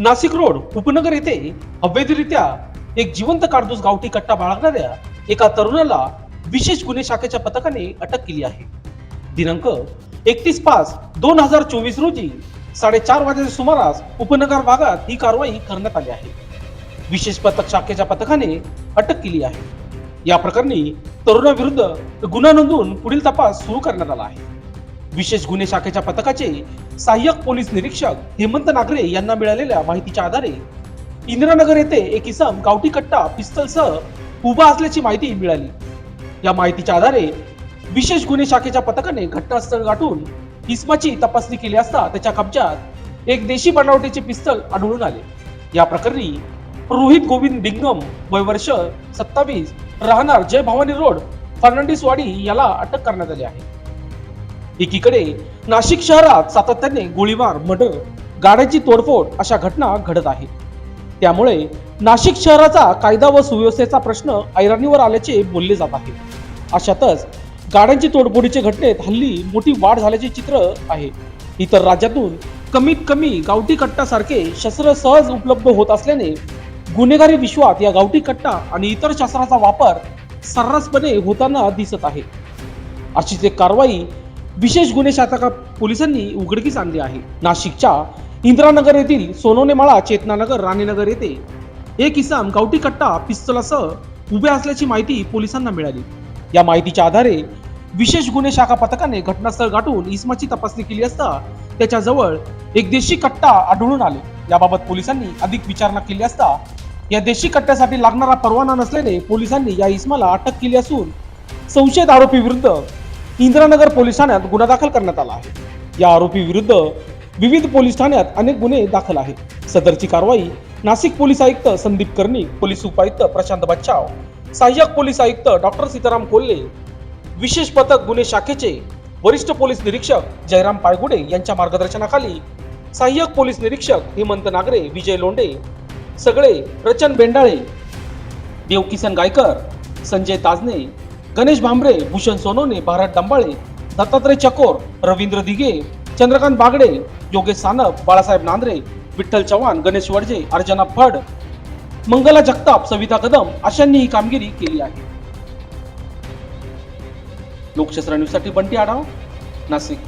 Nashik road उपनगर येथे अवैधरित्या एक जिवंत कारतूस गावठी कट्टा बाळगणाऱ्या एका तरुणाला विशेष गुन्हे शाखेच्या पथकाने अटक केली आहे. दिनांक एकतीस पाच दोन हजार चोवीस रोजी साडेचार वाजेच्या सुमारास उपनगर भागात ही कारवाई करण्यात आली आहे. विशेष पथक शाखेच्या पथकाने अटक केली आहे. या प्रकरणी तरुणाविरुद्ध गुन्हा नोंदवून पुढील तपास सुरू करण्यात आला आहे. विशेष गुन्हे शाखेच्या पथकाचे सहाय्यक पोलीस निरीक्षक हेमंत नागरे यांना मिळालेल्या माहितीच्या आधारे इंदिरानगर येथे एक इसम गावठी कट्टा पिस्तलसह उभा असल्याची माहिती मिळाली. या माहितीच्या आधारे विशेष गुन्हे शाखेच्या पथकाने घटनास्थळ गाठून इसमाची तपासणी केली असता त्याच्या कब्जात एक देशी बनावटीचे पिस्तल आढळून आले. या प्रकरणी रोहित गोविंद डिंगम वय वर्ष सत्तावीस राहणार जय भवानी रोड फर्नांडिसवाडी याला अटक करण्यात आली आहे. एकीकडे नाशिक शहरात सातत्याने गोळीबार मर्डर गाड्यांची तोडफोड अशा घटना घडत आहेत. त्यामुळे नाशिक शहराचा कायदा व सुव्यवस्थेचा प्रश्न ऐराणीवर आल्याचे बोलले जात आहे. अशातच गाड्यांची तोडफोडीच्या घटनेत हल्ली मोठी वाढ झाल्याचे चित्र आहे. इतर राज्यातून कमीत कमी गावठी कट्टासारखे शस्त्र सहज उपलब्ध होत असल्याने गुन्हेगारी विश्वात या गावठी कट्टा आणि इतर शस्त्राचा वापर सर्रासपणे होताना दिसत आहे. अशीच एक कारवाई विशेष गुन्हे शाखा पोलिसांनी उघडकीस आणली आहे. नाशिकच्या इंदिरानगर येथील सोनोनेमाळा चेतनानगर राणीनगर येथे एक इसम गावठी कट्टा पिस्तलासह उभे असल्याची माहिती पोलिसांना मिळाली. या माहितीच्या आधारे विशेष गुन्हे शाखा पथकाने घटनास्थळ गाठून इसमाची तपासणी केली असता त्याच्याजवळ एक देशी कट्टा आढळून आले. याबाबत पोलिसांनी अधिक विचारणा केली असता या देशी कट्ट्यासाठी लागणारा परवाना नसल्याने पोलिसांनी या इसमाला अटक केली असून संशयित आरोपी विरुद्ध इंदिरानगर पोलीस ठाण्यात गुन्हा दाखल करण्यात आला आहे. या आरोपी विरुद्ध विविध पोलीस ठाण्यात अनेक गुन्हे दाखल आहेत. सदरची कारवाई नाशिक पोलीस आयुक्त संदीप कर्णिक पोलीस उपायुक्त प्रशांत बच्चाव सहाय्यक पोलीस आयुक्त डॉक्टर सीताराम कोल्हे विशेष पथक गुन्हे शाखेचे वरिष्ठ पोलीस निरीक्षक जयराम पायगुडे यांच्या मार्गदर्शनाखाली सहाय्यक पोलीस निरीक्षक हेमंत नागरे विजय लोंडे सगळे रचन बेंडाळे देवकिसन गायकर संजय ताजने गणेश भांबरे भूषण सोनोने भारत डंबाळे दत्तात्रय चकोर रवींद्र दिघे चंद्रकांत बागडे योगेश सानप बाळासाहेब नांद्रे विठ्ठल चव्हाण गणेश वडजे अर्चना फड मंगला जगताप सविता कदम अशांनी ही कामगिरी केली आहे. लोकशास्त्र न्यूजसाठी बंटी आढाव नाशिक.